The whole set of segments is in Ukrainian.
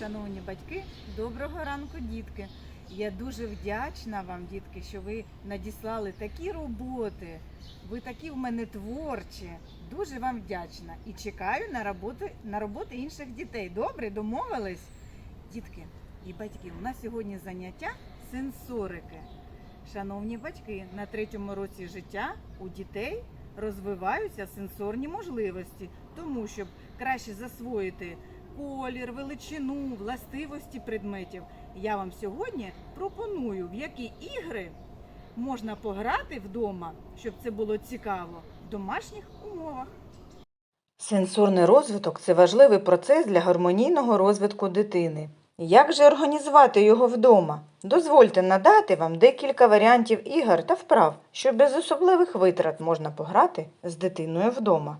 шановні батьки, доброго ранку, дітки. Я дуже вдячна вам, дітки, що ви надіслали такі роботи. Ви такі в мене творчі. Дуже вам вдячна і чекаю на роботи, на роботи інших дітей. Добре, домовились? Дітки і батьки, у нас сьогодні заняття сенсорики. Шановні батьки, на третьому році життя у дітей розвиваються сенсорні можливості, тому щоб краще засвоїти колір, величину, властивості предметів. Я вам сьогодні пропоную, в які ігри можна пограти вдома, щоб це було цікаво в домашніх умовах. Сенсорний розвиток це важливий процес для гармонійного розвитку дитини. Як же організувати його вдома? Дозвольте надати вам декілька варіантів ігор та вправ, що без особливих витрат можна пограти з дитиною вдома.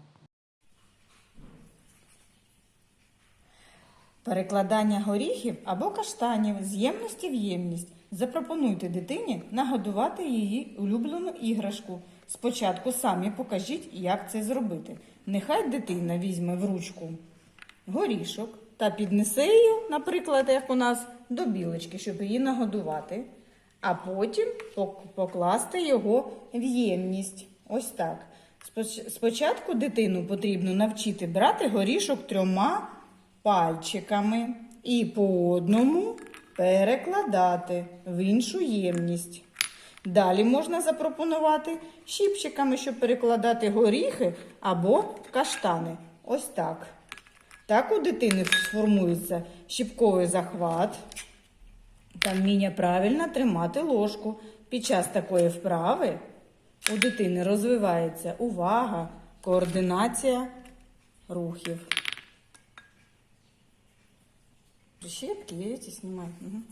Перекладання горіхів або каштанів з ємності в ємність. Запропонуйте дитині нагодувати її улюблену іграшку. Спочатку самі покажіть, як це зробити. Нехай дитина візьме в ручку горішок та піднесе її, наприклад, як у нас, до білочки, щоб її нагодувати. А потім покласти його в ємність. Ось так. Спочатку дитину потрібно навчити брати горішок трьома пальчиками і по одному перекладати в іншу ємність. Далі можна запропонувати щіпчиками, щоб перекладати горіхи або каштани. Ось так. Так у дитини сформується щіпковий захват та вміння правильно тримати ложку. Під час такої вправи у дитини розвивається увага, координація рухів. Прищепки, видите, снимаю. Мгм.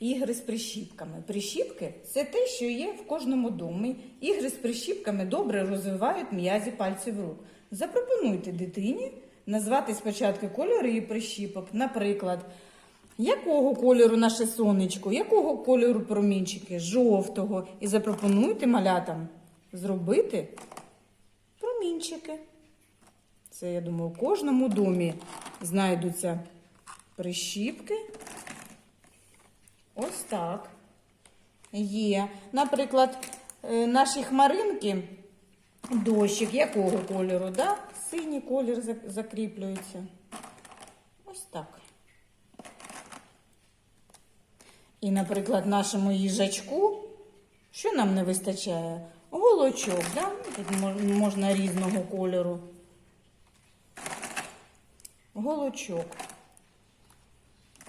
Ігри з прищіпками. Прищіпки це те, що є в кожному домі. Ігри з прищіпками добре розвивають м'язі пальців рук. Запропонуйте дитині назвати спочатку кольори прищіпок. Наприклад, якого кольору наше сонечко, якого кольору промінчики, жовтого. І запропонуйте малятам зробити промінчики. Це, я думаю, у кожному домі знайдуться прищіпки. Ось так. Є. Наприклад, е, наші хмаринки, дощик якого кольору? Да? Синій колір закріплюється. Ось так. І, наприклад, нашому їжачку, що нам не вистачає? Голочок, да? Можна різного кольору. Голочок.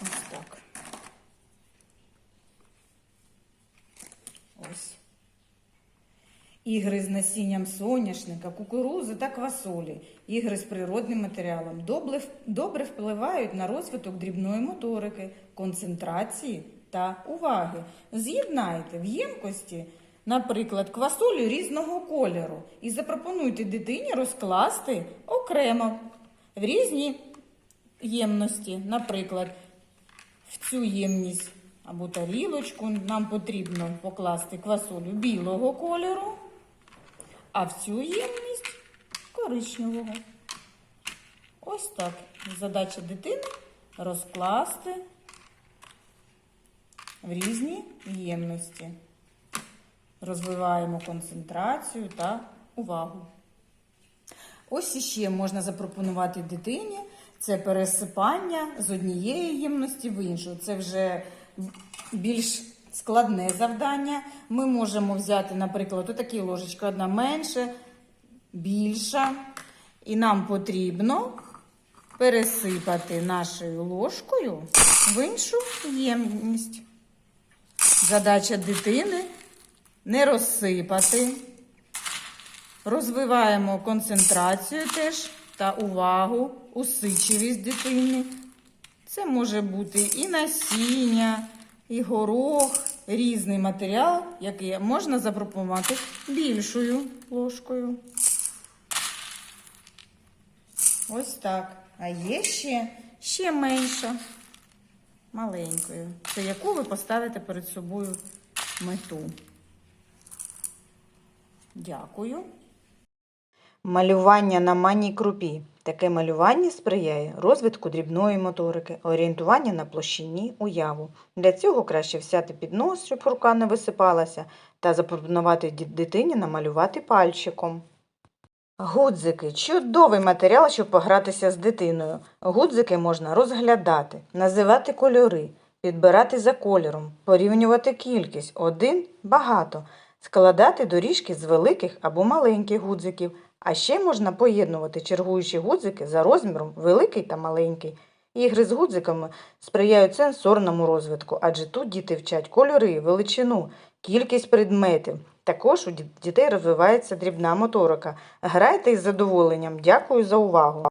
Ось так. Ось. Ігри з насінням соняшника, кукурузи та квасолі. Ігри з природним матеріалом добре, впливають на розвиток дрібної моторики, концентрації та уваги. З'єднайте в ємкості, наприклад, квасолю різного кольору і запропонуйте дитині розкласти окремо в різні ємності. Наприклад, в цю ємність або тарілочку нам потрібно покласти квасолю білого кольору, а в цю ємність коричневого. Ось так. Задача дитини розкласти в різні ємності. Розвиваємо концентрацію та увагу. Ось іще можна запропонувати дитині це пересипання з однієї ємності в іншу. Це вже більш складне завдання. Ми можемо взяти, наприклад, отакі ложечки, одна менше, більша. І нам потрібно пересипати нашою ложкою в іншу ємність. Задача дитини не розсипати. Розвиваємо концентрацію теж та увагу, усичливість дитини. Це може бути і насіння, і горох, різний матеріал, який можна запропонувати більшою ложкою. Ось так. А є ще, ще менша, маленькою. Це яку ви поставите перед собою мету. Дякую. Малювання на манній крупі. Таке малювання сприяє розвитку дрібної моторики, орієнтування на площині, уяву. Для цього краще взяти піднос, щоб рука не висипалася, та запропонувати дитині намалювати пальчиком. Гудзики чудовий матеріал, щоб погратися з дитиною. Гудзики можна розглядати, називати кольори, підбирати за кольором, порівнювати кількість один багато, складати доріжки з великих або маленьких гудзиків. А ще можна поєднувати чергуючі гудзики за розміром великий та маленький. Ігри з гудзиками сприяють сенсорному розвитку, адже тут діти вчать кольори, величину, кількість предметів. Також у дітей розвивається дрібна моторика. Грайте із задоволенням. Дякую за увагу.